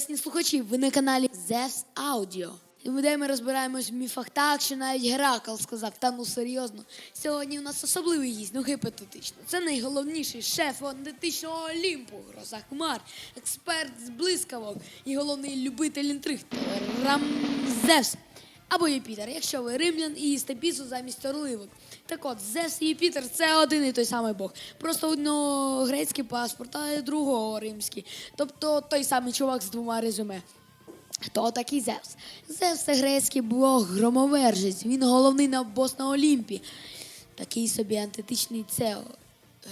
слухачі, ви на каналі Зевс Аудіо. І де ми розбираємось в міфах так, що навіть Геракл сказав, та ну серйозно. Сьогодні у нас особливий гість, ну гіпотетично. Це найголовніший шеф античного Олімпу, гроза хмар, експерт з блискавок і головний любитель інтриг Рамзес. Або Юпітер, якщо ви римлян і їсте піцу замість орливок. Так от, Зевс і Юпітер це один і той самий Бог. Просто одного грецький паспорт, а другого римський. Тобто той самий чувак з двома резюме. Хто такий Зевс? Зевс це грецький бог громовержець. Він головний на бос на Олімпі. Такий собі антитичний цео. Е,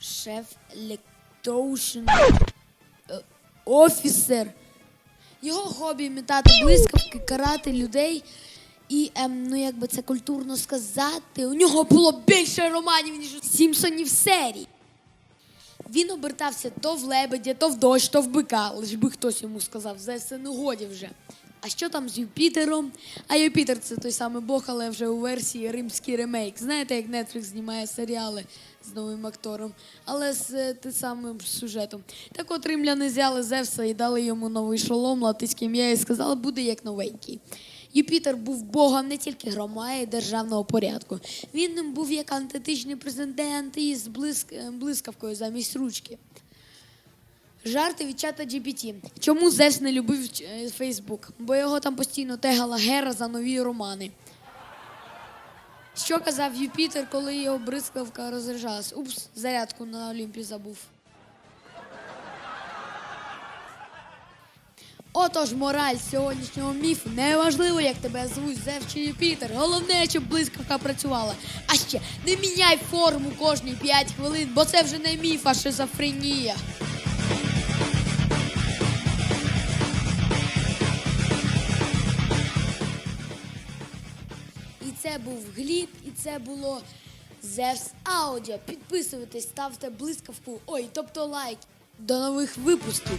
Шеф електроушен е, офісер. Його хобі метати блискавки, карати людей. І, ем, ну як би це культурно сказати, у нього було більше романів, ніж у Сімпсонів серій. Він обертався то в лебедя, то в дощ, то в бика, лиш би хтось йому сказав, за це не годі вже. А що там з Юпітером? А Юпітер це той самий Бог, але вже у версії римський ремейк. Знаєте, як Netflix знімає серіали з новим актором, але з е, тим самим сюжетом. Так от римляни взяли Зевса і дали йому новий шолом, латиське ім'я і сказали, буде як новенький. Юпітер був богом не тільки грома і державного порядку. Він ним був як антитичний президент із блиск... блискавкою замість ручки. Жарти від чата GPT. Чому Зевс не любив Фейсбук? Бо його там постійно тегала Гера за нові романи. Що казав Юпітер, коли його бризкавка розряджалась? Упс, зарядку на Олімпі забув. Отож, мораль сьогоднішнього міфу неважливо, як тебе звуть Зев чи Юпітер. Головне, щоб блискавка працювала. А ще не міняй форму кожні 5 хвилин, бо це вже не міф, а шизофренія. Це був Гліб, і це було Зевс Аудіо. Підписуйтесь, ставте блискавку. Ой, тобто лайк. До нових випусків.